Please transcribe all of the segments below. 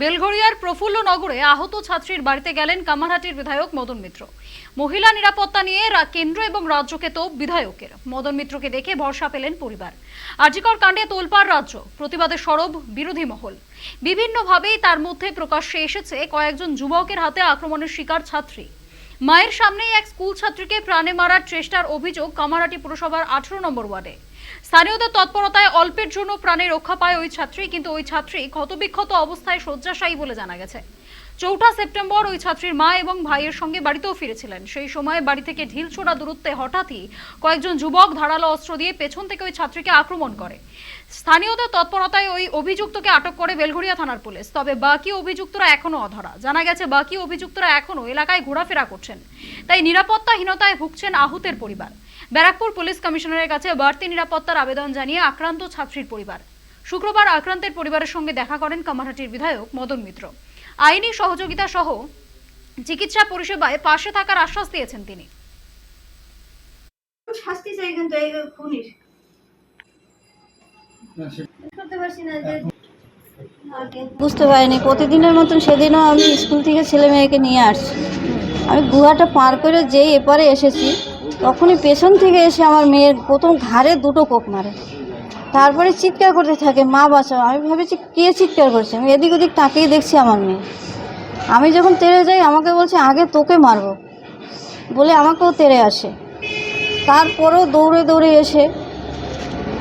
বেলঘরিয়ার প্রফুল্ল নগরে আহত ছাত্রীর বাড়িতে গেলেন কামারহাটির বিধায়ক মদন মিত্র। মহিলা নিরাপত্তা নিয়ে কেন্দ্র এবং রাজ্যকে তো বিধায়কের। মদন মিত্রকে দেখে ভরসা পেলেন পরিবার। আর্জিকর কাণ্ডে তোলপাড় রাজ্য। প্রতিবাদে সরব বিরোধী মহল। বিভিন্নভাবেই তার মধ্যে প্রকাশ্যে এসেছে কয়েকজন যুবকের হাতে আক্রমণের শিকার ছাত্রী। মায়ের সামনেই এক স্কুল ছাত্রীকে প্রাণে মারার চেষ্টার অভিযোগ কামারাটি পুরসভার আঠারো নম্বর ওয়ার্ডে। স্থানীয়দের তৎপরতায় অল্পের জন্য প্রাণে রক্ষা পায় ওই ছাত্রী, কিন্তু ওই ছাত্রী ক্ষতবিক্ষত অবস্থায় শয্যাশায়ী বলে জানা গেছে। চৌঠা সেপ্টেম্বর ওই ছাত্রীর মা এবং ভাইয়ের সঙ্গে বাড়িতেও ফিরেছিলেন। সেই সময় বাড়ি থেকে ঢিলছোড়া দূরত্বে হঠাৎই কয়েকজন যুবক ধারালো অস্ত্র দিয়ে পেছন থেকে ওই ছাত্রীকে আক্রমণ করে। স্থানীয়দের তৎপরতায় ওই অভিযুক্তকে আটক করে বেলঘরিয়া থানার পুলিশ। তবে বাকি অভিযুক্তরা এখনও অধরা। জানা গেছে, বাকি অভিযুক্তরা এখনও এলাকায় ঘোরাফেরা করছেন। তাই নিরাপত্তাহীনতায় ভুগছেন আহতের পরিবার। ব্যারাকপুর পুলিশ কমিশনারের কাছে বাড়তি নিরাপত্তার আবেদন জানিয়ে আক্রান্ত ছাত্রীর পরিবার। শুক্রবার আক্রান্তের পরিবারের সঙ্গে দেখা করেন কামারহাটির বিধায়ক মদন মিত্র। আইনি সহযোগিতা সহ চিকিৎসা পরিষেবায় পাশে থাকার আশ্বাস দিয়েছেন তিনি। শাস্তি চাই কিন্তু এই খুনির। বুঝতে পারিনি প্রতিদিনের মতন সেদিনও আমি স্কুল থেকে ছেলে মেয়েকে নিয়ে আসছি। আমি গুহাটা পার করে যেই এপারে এসেছি তখনই পেছন থেকে এসে আমার মেয়ের প্রথম ঘাড়ে দুটো কোপ মারে। তারপরে চিৎকার করতে থাকে, মা, বাঁচাও। আমি ভেবেছি, কে চিৎকার করছে? আমি এদিক ওদিক তাকিয়ে দেখছি আমার মেয়ে। আমি যখন তেড়ে যাই, আমাকে বলছে, আগে তোকে মারবো। বলে আমাকেও তেড়ে আসে। তারপরেও দৌড়ে দৌড়ে এসে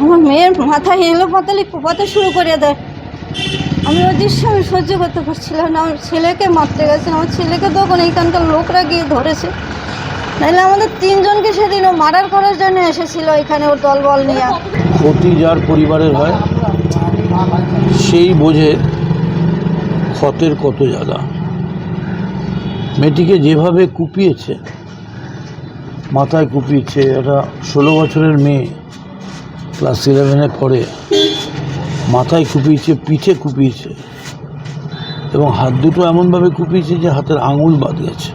আমার মেয়ের মাথায় এলো পাতালি কোপাতে শুরু করে দেয়। আমি ওই দৃশ্য আমি সহ্য করতে পারছিলাম না। আমার ছেলেকে মারতে গেছে, আমার ছেলেকে তখন এইখানকার লোকরা গিয়ে ধরেছে। নাহলে আমাদের তিনজনকে সেদিন ও মার্ডার করার জন্য এসেছিল এখানে ওর দলবল নিয়ে। ক্ষতি যার পরিবারের হয়, সেই বোঝে ক্ষতের কত জায়গা। মেয়েটিকে যেভাবে কুপিয়েছে, মাথায় কুপিয়েছে, একটা ষোলো বছরের মেয়ে, ক্লাস ইলেভেনে পড়ে, মাথায় কুপিয়েছে, পিঠে কুপিয়েছে, এবং হাত দুটো এমনভাবে কুপিয়েছে যে হাতের আঙুল বাদ গেছে।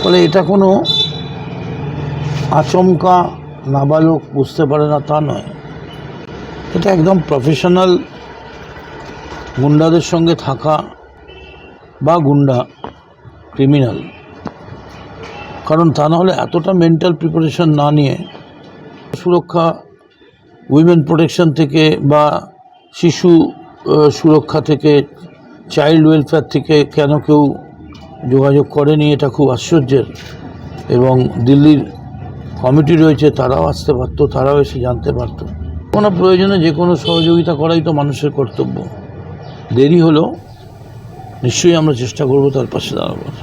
ফলে এটা কোনো আচমকা নাবালক বুঝতে পারে না তা নয়। এটা একদম প্রফেশনাল গুন্ডাদের সঙ্গে থাকা বা গুন্ডা ক্রিমিনাল কারণ তা না হলে এতটা মেন্টাল প্রিপারেশন না নিয়ে সুরক্ষা উইমেন প্রোটেকশন থেকে বা শিশু সুরক্ষা থেকে চাইল্ড ওয়েলফেয়ার থেকে কেন কেউ যোগাযোগ করেনি এটা খুব আশ্চর্যের। এবং দিল্লির কমিটি রয়েছে, তারাও আসতে পারতো, তারাও এসে জানতে পারতো। কোনো প্রয়োজনে যে কোনো সহযোগিতা করাই তো মানুষের কর্তব্য। দেরি হলো, নিশ্চয়ই আমরা চেষ্টা করব তার পাশে দাঁড়াবার।